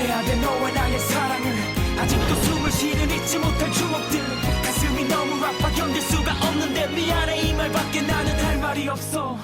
내 안에 너와 나의 사랑을 아직도 숨을 쉬는 잊지 못할 추억들. 가슴이 너무 아파 견딜 수가 없는데 네 미안해 이 말밖에 나는 할 말이 없어.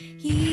You